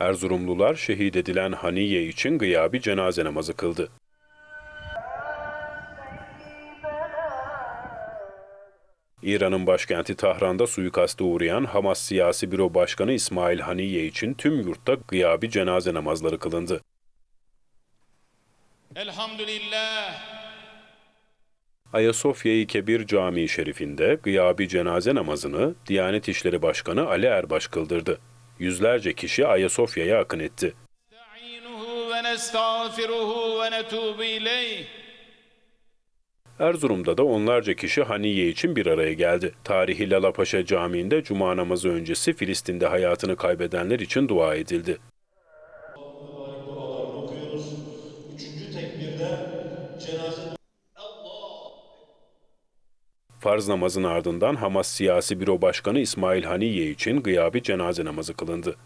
Erzurumlular şehit edilen Haniye için gıyabi cenaze namazı kıldı. İran'ın başkenti Tahran'da suikaste uğrayan Hamas Siyasi Büro Başkanı İsmail Haniye için tüm yurtta gıyabi cenaze namazları kılındı. Elhamdülillah. Ayasofya-i Kebir Camii Şerifinde gıyabi cenaze namazını Diyanet İşleri Başkanı Ali Erbaş kıldırdı. Yüzlerce kişi Ayasofya'ya akın etti. Erzurum'da da onlarca kişi Haniye için bir araya geldi. Tarihi Lalapaşa Camii'nde cuma namazı öncesi Filistin'de hayatını kaybedenler için dua edildi. dualarını okuyoruz. Üçüncü tekbirde cenaze Farz namazın ardından Hamas Siyasi Büro Başkanı İsmail Haniye için gıyabi cenaze namazı kılındı.